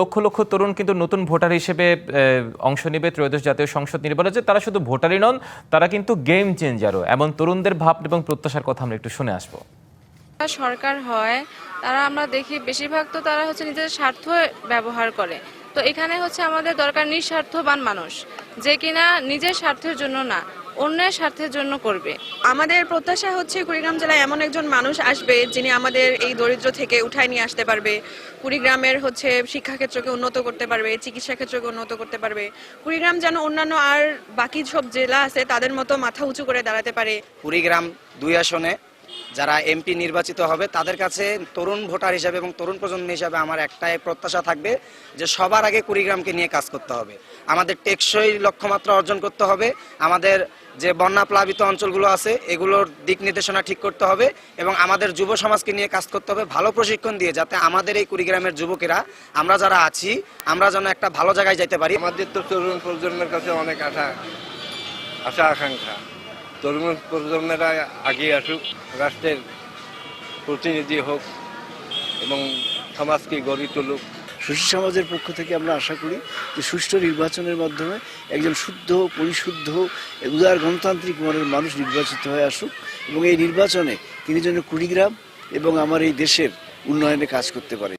লক্ষ লক্ষ তরুণ কিন্তু নতুন ভোটার হিসেবে অংশ নেবে ত্রয়োদশ জাতীয় সংসদ নির্বাচনে। তারা শুধু ভোটারই নন, তারা কিন্তু গেম চেঞ্জারও এমন তরুণদের ভাব এবং প্রত্যাশার কথা আমরা একটু শুনে আসব। সরকার হয়, তারা আমরা দেখি বেশিরভাগ তো তারা হচ্ছে নিজের স্বার্থ ব্যবহার করে। তো এখানে হচ্ছে আমাদের দরকার নিঃস্বার্থবান মানুষ, যে কিনা নিজের স্বার্থের জন্য না। অন্যের স্বার্থের জন্য করবে। আমাদের প্রত্যাশা হচ্ছে কুড়িগ্রাম জেলায় এমন একজন মানুষ আসবে যিনি আমাদের এই দরিদ্র থেকে উঠায় নিয়ে আসতে পারবে। কুড়িগ্রামের হচ্ছে শিক্ষাক্ষেত্রকে উন্নত করতে পারবে চিকিৎসা ক্ষেত্রকে উন্নত করতে পারবে। কুড়িগ্রাম যেন অন্যান্য আর বাকি সব জেলা আছে তাদের মতো মাথা উঁচু করে দাঁড়াতে পারে। কুড়িগ্রাম দুই আসনে যারা এমপি নির্বাচিত হবে, তাদের কাছে তরুণ ভোটার হিসাবে এবং তরুণ প্রজন্ম হিসাবে আমার একটাই প্রত্যাশা থাকবে যে সবার আগে কুড়িগ্রামকে নিয়ে কাজ করতে হবে। আমাদের টেকসই লক্ষ্যমাত্রা অর্জন করতে হবে। আমাদের যে বন্যা প্লাবিত অঞ্চলগুলো আছে, এগুলোর দিক নির্দেশনা ঠিক করতে হবে এবং আমাদের যুব সমাজকে নিয়ে কাজ করতে হবে ভালো প্রশিক্ষণ দিয়ে যাতে আমাদের এই কুড়িগ্রামের যুবকেরা, আমরা যারা আছি, আমরা যেন একটা ভালো জায়গায় যাইতে পারি। আমাদের তো তরুণ প্রজন্মের কাছে অনেক আশা আশা, আকাঙ্ক্ষা। তরুণ প্রজন্মেরা আগে আসুক, রাষ্ট্রের প্রতিনিধি হোক এবং সমাজকে গড়ে তুলুক। সুশী সমাজের পক্ষ থেকে আমরা আশা করি যে সুষ্ঠু নির্বাচনের মাধ্যমে একজন শুদ্ধ, পরিশুদ্ধ, উদার গণতান্ত্রিক মনের মানুষ নির্বাচিত হয়ে আসুক এবং এই নির্বাচনে তিনি যেন কুড়িগ্রাম এবং আমার এই দেশের উন্নয়নে কাজ করতে পারে।